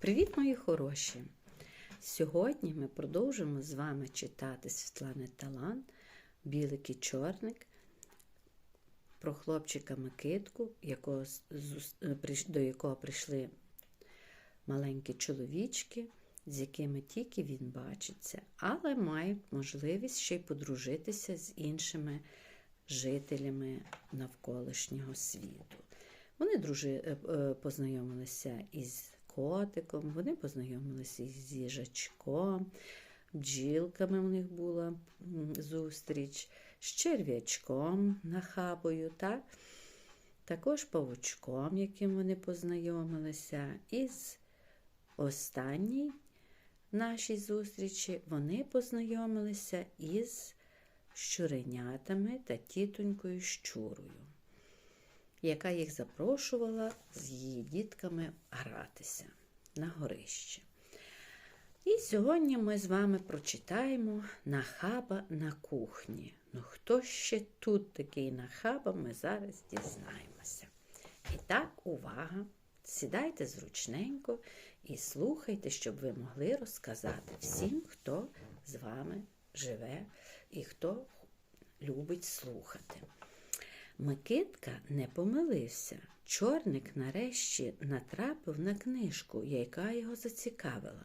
Привіт, мої хороші! Сьогодні ми продовжимо з вами читати Світлани Талан, Білик і Чорник про хлопчика Микитку, якого, е, до якого прийшли маленькі чоловічки, з якими тільки він бачиться, але мають можливість ще й подружитися з іншими жителями навколишнього світу. Вони дружи, е, е, познайомилися із котиком, вони познайомилися із їжачком, бджілками у них була зустріч, з черв'ячком нахабою, так? також павучком, яким вони познайомилися, і з останній нашій зустрічі вони познайомилися із щуренятами та тітонькою щурою яка їх запрошувала з її дітками гратися на горище. І сьогодні ми з вами прочитаємо нахаба на кухні. Ну, хто ще тут такий нахаба, ми зараз дізнаємося. І так, увага! Сідайте зручненько і слухайте, щоб ви могли розказати всім, хто з вами живе і хто любить слухати. Микитка не помилився. Чорник нарешті натрапив на книжку, яка його зацікавила.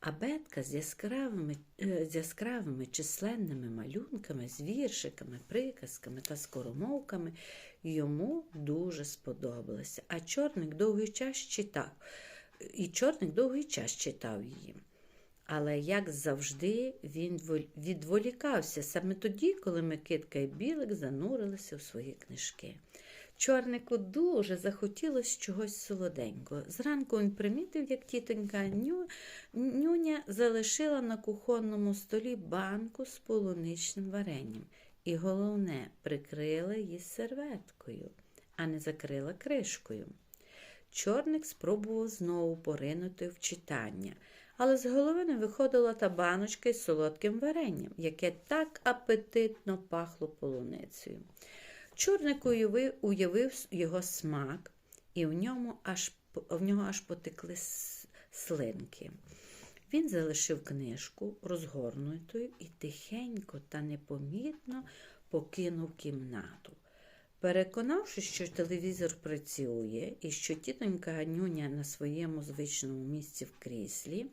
А бетка з яскравими, е, з яскравими численними малюнками, з віршиками, приказками та скоромовками йому дуже сподобалася. А чорник довгий час читав. І чорник довгий час читав її. Але, як завжди, він відволікався саме тоді, коли Микитка і Білик занурилися в свої книжки. Чорнику дуже захотілося чогось солоденького. Зранку він примітив, як тітонька Ню... Нюня залишила на кухонному столі банку з полуничним варенням. І головне, прикрила її серветкою, а не закрила кришкою. Чорник спробував знову поринути в читання, але з голови не виходила та баночка із солодким варенням, яке так апетитно пахло полуницею. Чорник уявив, його смак, і в ньому аж, в нього аж потекли слинки. Він залишив книжку розгорнутою і тихенько та непомітно покинув кімнату. Переконавшись, що телевізор працює і що тітонька Ганюня на своєму звичному місці в кріслі,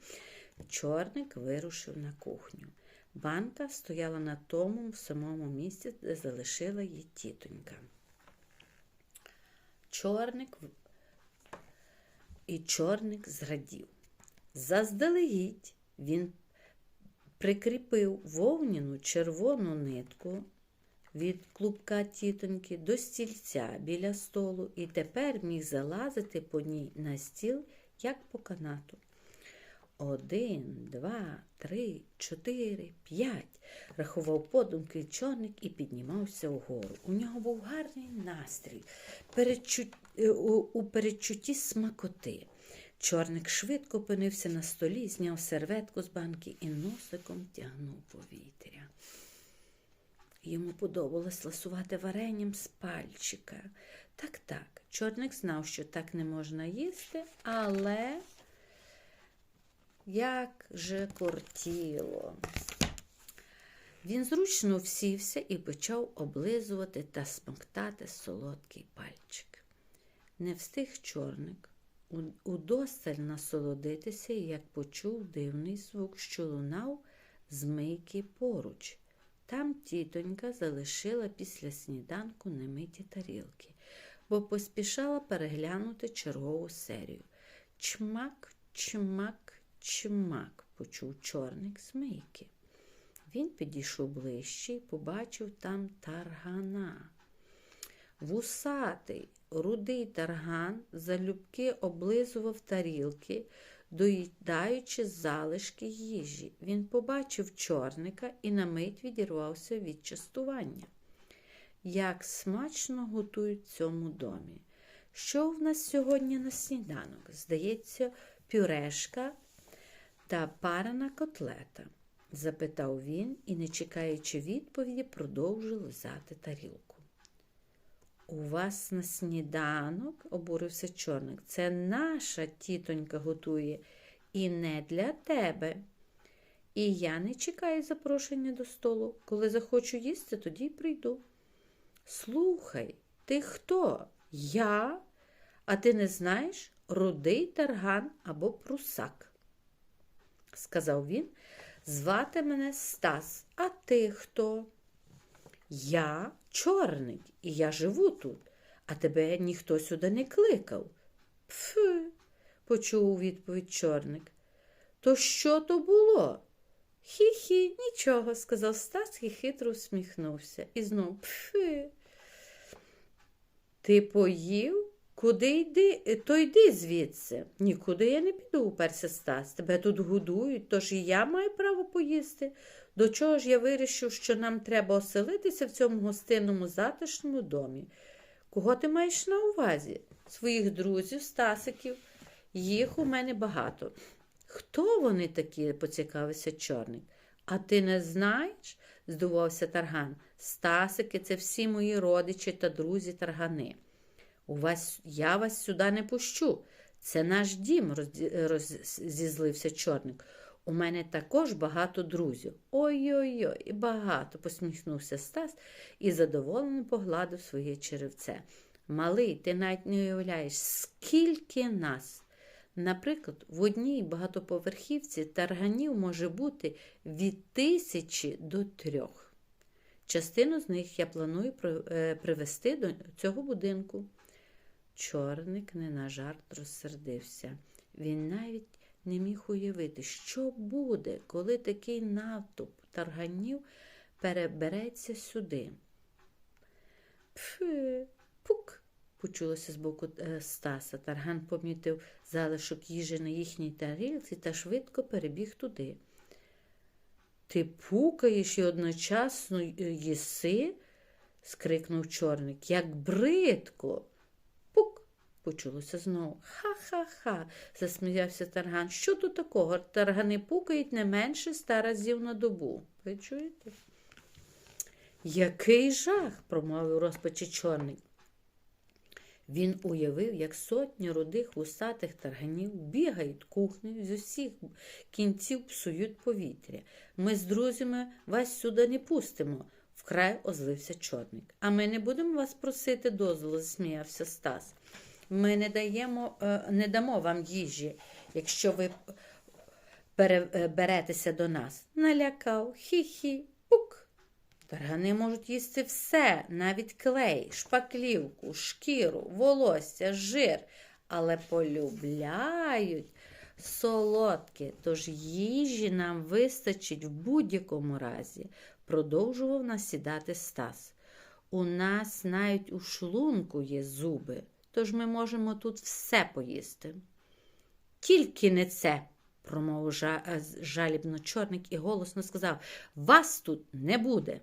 чорник вирушив на кухню. Банка стояла на тому самому місці, де залишила її тітонька. Чорник і чорник зрадів. Заздалегідь він прикріпив вовняну червону нитку від клубка тітоньки до стільця біля столу і тепер міг залазити по ній на стіл, як по канату. Один, два, три, чотири, п'ять. Рахував подумки чорник і піднімався вгору. У нього був гарний настрій е, у передчутті смакоти. Чорник швидко опинився на столі, зняв серветку з банки і носиком тягнув повітря. Йому подобалось ласувати варенням з пальчика. Так, так, чорник знав, що так не можна їсти, але як же кортіло. Він зручно всівся і почав облизувати та смоктати солодкий пальчик. Не встиг чорник удосталь насолодитися, як почув дивний звук, що лунав з мийки поруч. Там тітонька залишила після сніданку немиті тарілки, бо поспішала переглянути чергову серію. Чмак, чмак, чмак, почув чорник з мийки. Він підійшов ближче і побачив там таргана. Вусатий, рудий тарган залюбки облизував тарілки, доїдаючи залишки їжі. Він побачив чорника і на мить відірвався від частування. Як смачно готують в цьому домі. Що в нас сьогодні на сніданок? Здається, пюрешка та парена котлета, запитав він і, не чекаючи відповіді, продовжив лизати тарілку. У вас на сніданок, обурився чорник. Це наша тітонька готує і не для тебе. І я не чекаю запрошення до столу. Коли захочу їсти, тоді й прийду. Слухай, ти хто? Я? А ти не знаєш рудий тарган або прусак, сказав він. Звати мене Стас, а ти хто? Я чорник, і я живу тут, а тебе ніхто сюди не кликав. Пфи, почув у відповідь чорник. То що то було? Хі-хі, нічого, сказав Стас і хитро усміхнувся. І знов пфи. Ти поїв? Куди йди, то йди звідси. Нікуди я не піду, уперся Стас. Тебе тут годують, тож і я маю право поїсти. До чого ж я вирішив, що нам треба оселитися в цьому гостинному затишному домі. Кого ти маєш на увазі? Своїх друзів, Стасиків. Їх у мене багато. Хто вони такі? поцікавився чорник. А ти не знаєш? здивувався тарган. Стасики це всі мої родичі та друзі таргани. У вас я вас сюди не пущу. Це наш дім, роззізлився чорник. У мене також багато друзів. Ой-ой-ой, багато, посміхнувся Стас і задоволено погладив своє черевце. Малий, ти навіть не уявляєш, скільки нас. Наприклад, в одній багатоповерхівці тарганів може бути від тисячі до трьох. Частину з них я планую е, привезти до цього будинку. Чорник не на жарт розсердився. Він навіть не міг уявити, що буде, коли такий натовп тарганів перебереться сюди. Пфи, пук, почулося з боку е, Стаса. Тарган помітив залишок їжі на їхній тарілці та швидко перебіг туди. Ти пукаєш і одночасно е, їси? скрикнув чорник. Як бридко. Почулося знову. Ха-ха-ха, засміявся тарган. Що тут такого? Таргани пукають не менше ста разів на добу. Ви чуєте? Який жах, промовив розпачі чорник. Він уявив, як сотні рудих вусатих тарганів бігають кухнею, з усіх кінців псують повітря. Ми з друзями вас сюди не пустимо, вкрай озлився чорник. А ми не будемо вас просити дозволу, засміявся Стас. Ми не даємо, е, не дамо вам їжі, якщо ви переберетеся до нас. Налякав, хі-хі, пук. Таргани можуть їсти все, навіть клей, шпаклівку, шкіру, волосся, жир, але полюбляють солодке, тож їжі нам вистачить в будь-якому разі, продовжував насідати Стас. У нас навіть у шлунку є зуби, тож ми можемо тут все поїсти. Тільки не це, промовив е, жалібно чорник і голосно сказав, вас тут не буде.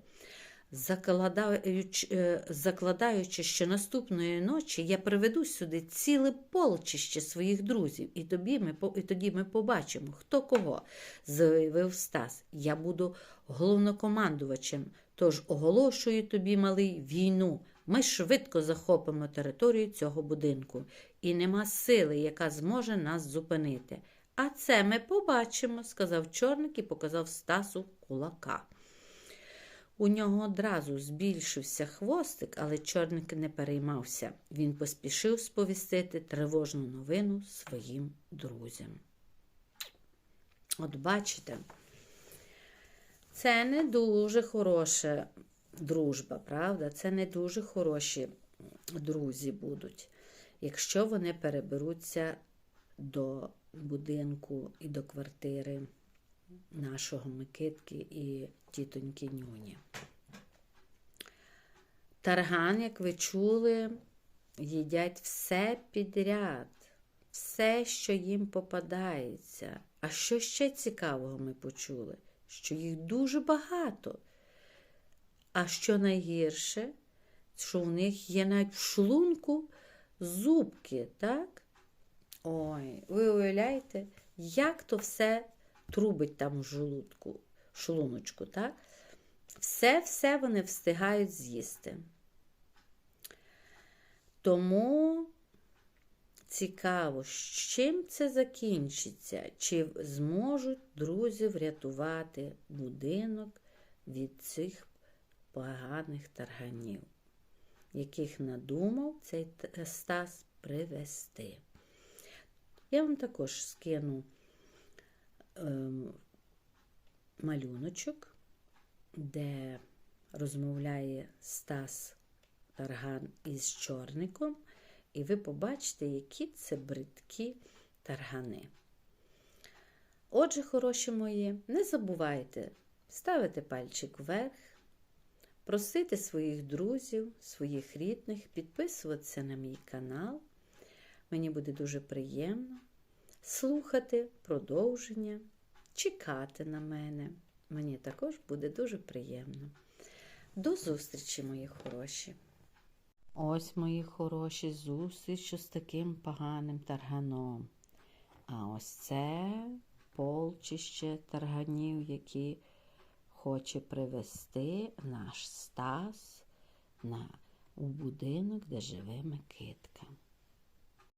Закладаючи, е, закладаючи, що наступної ночі я приведу сюди ціле полчище своїх друзів, і, тобі ми, і тоді ми побачимо, хто кого, заявив Стас. Я буду головнокомандувачем, тож оголошую тобі, малий, війну. Ми швидко захопимо територію цього будинку, і нема сили, яка зможе нас зупинити. А це ми побачимо, сказав чорник і показав Стасу кулака. У нього одразу збільшився хвостик, але чорник не переймався. Він поспішив сповістити тривожну новину своїм друзям. От бачите, це не дуже хороша дружба, правда? Це не дуже хороші друзі будуть, якщо вони переберуться до будинку і до квартири нашого Микитки і тітоньки Нюні. Тарган, як ви чули, їдять все підряд, все, що їм попадається. А що ще цікавого ми почули? Що їх дуже багато. А що найгірше, що в них є навіть в шлунку зубки, так? Ой, ви уявляєте, як то все трубить там в желудку, шлуночку, так? Все-все вони встигають з'їсти. Тому цікаво, з чим це закінчиться, чи зможуть друзі врятувати будинок від цих поганих тарганів, яких надумав цей Стас привезти. Я вам також скину ем, малюночок, де розмовляє Стас Тарган із чорником, і ви побачите, які це бридкі таргани. Отже, хороші мої, не забувайте ставити пальчик вверх, просити своїх друзів, своїх рідних, підписуватися на мій канал. Мені буде дуже приємно слухати продовження, чекати на мене. Мені також буде дуже приємно. До зустрічі, мої хороші! Ось мої хороші зустріч з таким поганим тарганом. А ось це полчище тарганів, які хоче привезти наш Стас на, у будинок, де живе Микитка.